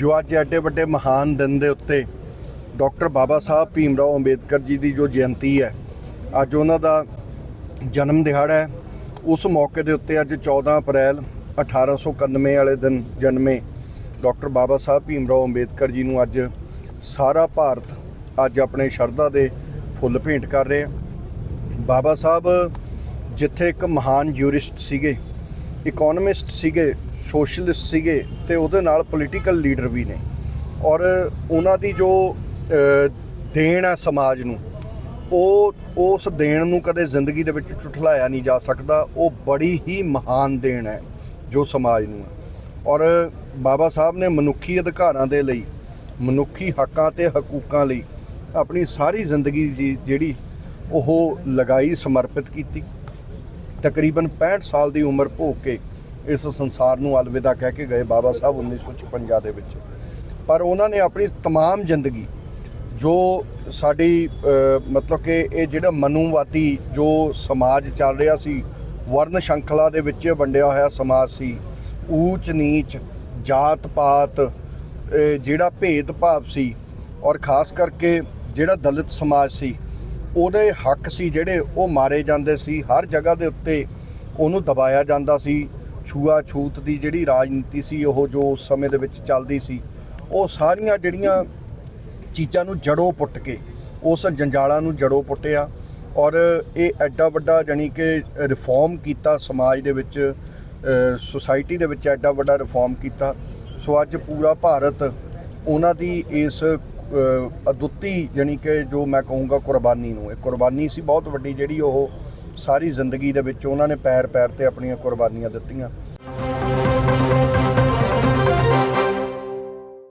ਜੋ ਅੱਜ ਐਡੇ ਵੱਡੇ ਮਹਾਨ ਦਿਨ ਦੇ ਉੱਤੇ ਡਾਕਟਰ ਬਾਬਾ ਸਾਹਿਬ ਭੀਮ ਰਾਓ ਅੰਬੇਦਕਰ ਜੀ ਦੀ ਜੋ ਜਯੰਤੀ ਹੈ, ਅੱਜ ਉਹਨਾਂ ਦਾ ਜਨਮ ਦਿਹਾੜਾ ਹੈ। ਉਸ ਮੌਕੇ ਦੇ ਉੱਤੇ ਅੱਜ 14 ਅਪ੍ਰੈਲ 1891 ਵਾਲੇ ਦਿਨ ਜਨਮੇ ਡਾਕਟਰ ਬਾਬਾ ਸਾਹਿਬ ਭੀਮ ਰਾਓ ਅੰਬੇਦਕਰ ਜੀ ਨੂੰ ਅੱਜ ਸਾਰਾ ਭਾਰਤ ਅੱਜ ਆਪਣੇ ਸ਼ਰਧਾ ਦੇ ਫੁੱਲ ਭੇਂਟ ਕਰ ਰਿਹਾ ਬਾਬਾ ਸਾਹਿਬ ਜਿੱਥੇ ਇੱਕ ਮਹਾਨ ਯੂਰਿਸਟ ਸੀਗੇ ਇਕਨੋਮਿਸਟ ਸੀਗੇ ਸੋਸ਼ਲਿਸਟ ਸੀਗੇ ਤੇ ਉਹਦੇ ਨਾਲ ਪੋਲੀਟੀਕਲ ਲੀਡਰ ਵੀ ਨੇ। ਔਰ ਉਹਨਾਂ ਦੀ ਜੋ ਦੇਣ ਹੈ ਸਮਾਜ ਨੂੰ, ਉਹ, ਉਸ ਦੇਣ ਨੂੰ ਕਦੇ ਜ਼ਿੰਦਗੀ ਦੇ ਵਿੱਚ ਝੁਠਲਾਇਆ ਨਹੀਂ ਜਾ ਸਕਦਾ। ਉਹ ਬੜੀ ਹੀ ਮਹਾਨ ਦੇਣ ਹੈ, ਜੋ ਸਮਾਜ ਨੂੰ ਹੈ। ਔਰ ਬਾਬਾ ਸਾਹਿਬ ਨੇ ਮਨੁੱਖੀ ਅਧਿਕਾਰਾਂ ਦੇ ਲਈ, ਮਨੁੱਖੀ ਹੱਕਾਂ ਤੇ ਹਕੂਕਾਂ ਲਈ ਆਪਣੀ ਸਾਰੀ ਜ਼ਿੰਦਗੀ ਜੀ, ਜਿਹੜੀ ਉਹ ਲਗਾਈ, ਸਮਰਪਿਤ ਕੀਤੀ। ਤਕਰੀਬਨ 65 ਸਾਲ ਦੀ ਉਮਰ ਭੋਗ ਕੇ ਇਸ ਸੰਸਾਰ ਨੂੰ ਅਲਵਿਦਾ ਕਹਿ ਕੇ ਗਏ ਬਾਬਾ ਸਾਹਿਬ 1956 ਦੇ ਵਿੱਚ ਪਰ ਉਹਨਾਂ ਨੇ ਆਪਣੀ तमाम ਜ਼ਿੰਦਗੀ ਜੋ ਸਾਡੀ ਅ, ਮਤਲਬ ਕਿ ਇਹ ਜਿਹੜਾ ਮਨੂਵਾਦੀ ਜੋ ਸਮਾਜ ਚੱਲ ਰਿਹਾ ਸੀ ਵਰਨ ਸ਼ੰਖਲਾ ਦੇ ਵਿੱਚ ਵੰਡਿਆ ਹੋਇਆ ਸਮਾਜ ਸੀ ਊਚ ਨੀਚ ਜਾਤ ਪਾਤ ਇਹ ਜਿਹੜਾ ਭੇਦ ਭਾਵ ਸੀ ਔਰ ਖਾਸ ਕਰਕੇ ਜਿਹੜਾ ਦਲਿਤ ਸਮਾਜ ਸੀ ਉਹਦੇ ਹੱਕ ਸੀ ਜਿਹੜੇ ਉਹ ਮਾਰੇ ਜਾਂਦੇ ਸੀ। ਹਰ ਜਗ੍ਹਾ ਦੇ ਉੱਤੇ ਉਹਨੂੰ ਦਬਾਇਆ ਜਾਂਦਾ ਸੀ। ਛੂਆ ਛੂਤ ਦੀ ਜਿਹੜੀ ਰਾਜਨੀਤੀ ਸੀ, ਉਹ ਜੋ ਉਸ ਸਮੇਂ ਦੇ ਵਿੱਚ ਚੱਲਦੀ ਸੀ, ਉਹ ਸਾਰੀਆਂ ਜਿਹੜੀਆਂ ਚੀਜ਼ਾਂ ਨੂੰ ਜੜੋਂ ਪੁੱਟ ਕੇ, ਉਸ ਜੰਜਾਲਾਂ ਨੂੰ ਜੜੋਂ ਪੁੱਟਿਆ ਔਰ ਇਹ ਐਡਾ ਵੱਡਾ ਜਾਣੀ ਕਿ ਰਿਫਾਰਮ ਕੀਤਾ ਸਮਾਜ ਦੇ ਵਿੱਚ ਸੁਸਾਇਟੀ ਦੇ ਵਿੱਚ ਐਡਾ ਵੱਡਾ ਰਿਫਾਰਮ ਕੀਤਾ। ਸੋ ਅੱਜ ਪੂਰਾ ਭਾਰਤ ਉਹਨਾਂ ਦੀ ਇਸ ਅਦੁੱਤੀ ਜਾਣੀ ਕਿ ਜੋ ਮੈਂ ਕਹੂੰਗਾ ਕੁਰਬਾਨੀ ਨੂੰ। ਇਹ ਕੁਰਬਾਨੀ ਸੀ ਬਹੁਤ ਵੱਡੀ ਜਿਹੜੀ ਉਹ ਸਾਰੀ ਜ਼ਿੰਦਗੀ ਦੇ ਵਿੱਚ ਉਹਨਾਂ ਨੇ ਪੈਰ ਪੈਰ ਤੇ ਆਪਣੀਆਂ ਕੁਰਬਾਨੀਆਂ ਦਿੱਤੀਆਂ।